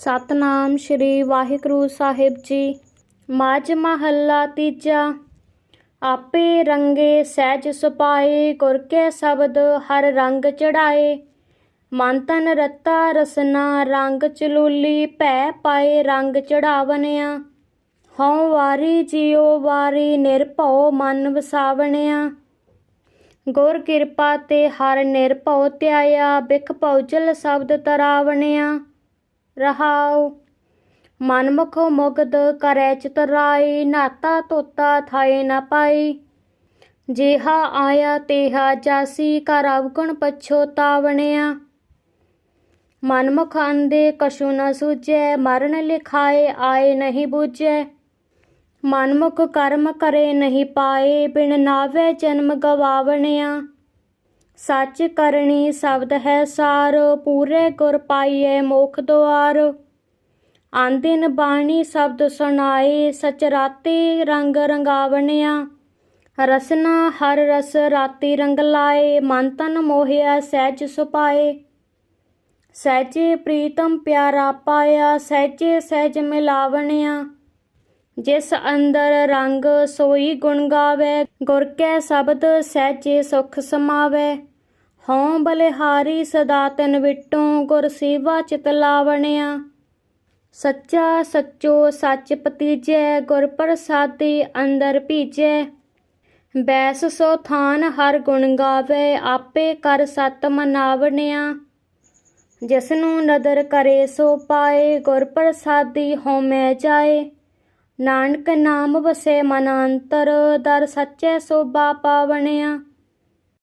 ਸਤਨਾਮ ਸ੍ਰੀ ਵਾਹਿਗੁਰੂ ਸਾਹਿਬ ਜੀ। ਮਾਝ ਮਹੱਲਾ ਤੀਜਾ। ਆਪੇ ਰੰਗੇ ਸਹਿਜ ਸੁਪਾਏ ਗੁਰ ਕੇ ਸ਼ਬਦ ਹਰ ਰੰਗ ਚੜਾਏ। ਮਨ ਤਨ ਰਤਾ ਰਸਨਾ, ਰੰਗ ਚਲੂਲੀ ਭੈ ਪਾਏ ਰੰਗ ਚੜਾਵਨਿਆ ਹਉ ਵਾਰੀ ਜਿਉ ਵਾਰੀ ਨਿਰਭਉ ਮਨ ਵਸਾਵਣਿਆ। ਗੁਰ ਕਿਰਪਾ ਤੇ ਹਰ ਨਿਰਭਉ ਧਿਆਇਆ, ਬਿਖ ਪਉਜਲ ਸ਼ਬਦ ਤਰਾਵਣਿਆ। ਰਹਾਉ। ਮਨਮੁਖ ਮੁਗਦ ਕਰੈ ਚਤਰਾਈ ਨਾਤਾ ਤੋਤਾ ਥਾਏ ਨਾ ਪਾਈ ਜਿਹਾ ਆਇਆ ਤੇਹਾ ਜਾਸੀ ਕਰ ਅਵਗੁਣ ਪਛੋਤਾਵਣਿਆ ਮਨਮੁਖ ਅੰਦੇ ਕਛੂ ਨ ਸੂਝੈ, ਮਰਨ ਲਿਖਾਏ, ਆਏ ਨਹੀਂ ਬੂਝੈ। ਮਨਮੁਖ ਕਰਮ ਕਰੇ ਨਹੀਂ ਪਾਏ, ਬਿਨ ਨਾਵੇ ਜਨਮ ਗਵਾਵਣਿਆ। ਸੱਚ ਕਰਨੀ ਸ਼ਬਦ ਹੈ ਸਾਰ, ਪੂਰੇ ਗੁਰ ਪਾਈਏ ਮੋਖ ਦੁਆਰ। ਆਂਦਿਨ ਬਾਣੀ ਸ਼ਬਦ ਸੁਣਾਏ ਸਚ ਰਾਤੀ ਰੰਗ ਰੰਗਾਵਣਿਆ। ਰਸਨਾ ਹਰ ਰਸ ਰਾਤੀ ਰੰਗ ਲਾਏ, ਮਨ ਤਨ ਮੋਹਿਆ ਸਹਿਜ ਸੁਪਾਏ ਸਹਿਜੇ ਪ੍ਰੀਤਮ ਪਿਆਰਾ ਪਾਇਆ, ਸਹਿਜੇ ਸਹਿਜ ਮਿਲਾਵਣਿਆ। ਜਿਸ ਅੰਦਰ ਰੰਗ ਸੋਈ ਗੁਣ ਗਾਵੇ, ਗੁਰ ਕੈ ਸ਼ਬਦ ਸਹਿਜੇ ਸੁਖ ਸਮਾਵੇ। ਹਉ ਬਲਿਹਾਰੀ ਸਦਾ ਤਨ ਵਿਟੋ ਗੁਰ ਸੇਵਾ ਚਿਤ ਲਾਵਣਿਆ। ਸੱਚਾ ਸੱਚੋ ਸੱਚ ਪਤੀਜੈ ਗੁਰ ਪ੍ਰਸਾਦੀ ਅੰਦਰ ਭੀਜੈ। ਬੈਸ ਸੋ ਥਾਨ ਹਰ ਗੁਣ ਗਾਵੇ, ਆਪੇ ਕਰ ਸਤ ਮਨਾਵਣਿਆ। ਜਿਸ ਨੂੰ ਨਦਰ ਕਰੇ ਸੋ ਪਾਏ, ਗੁਰ ਪ੍ਰਸਾਦੀ ਹਉਮੈ ਜਾਏ। ਨਾਨਕ ਨਾਮ ਵਸੇ ਮਨ ਅੰਤਰ, ਦਰ ਸੱਚੇ ਸੋਭਾ ਪਾਵਣਿਆ।